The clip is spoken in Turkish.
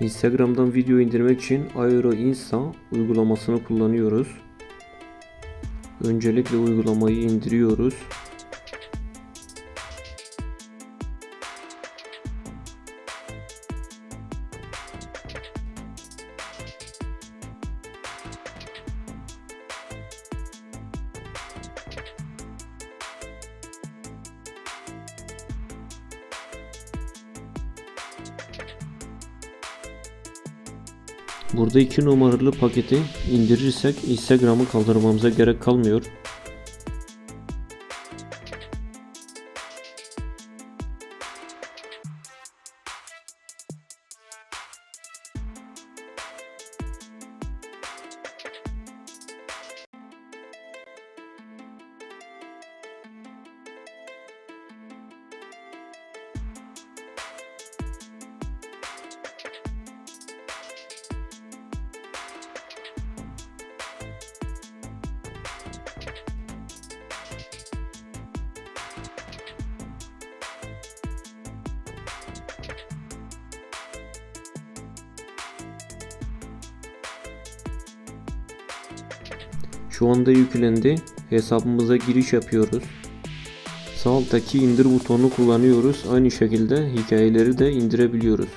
Instagram'dan video indirmek için Aero Insta uygulamasını kullanıyoruz. Öncelikle uygulamayı indiriyoruz. Burada 2 numaralı paketi indirirsek Instagram'ı kaldırmamıza gerek kalmıyor. Şu anda yüklendi. Hesabımıza giriş yapıyoruz. Sağ alttaki indir butonunu kullanıyoruz. Aynı şekilde hikayeleri de indirebiliyoruz.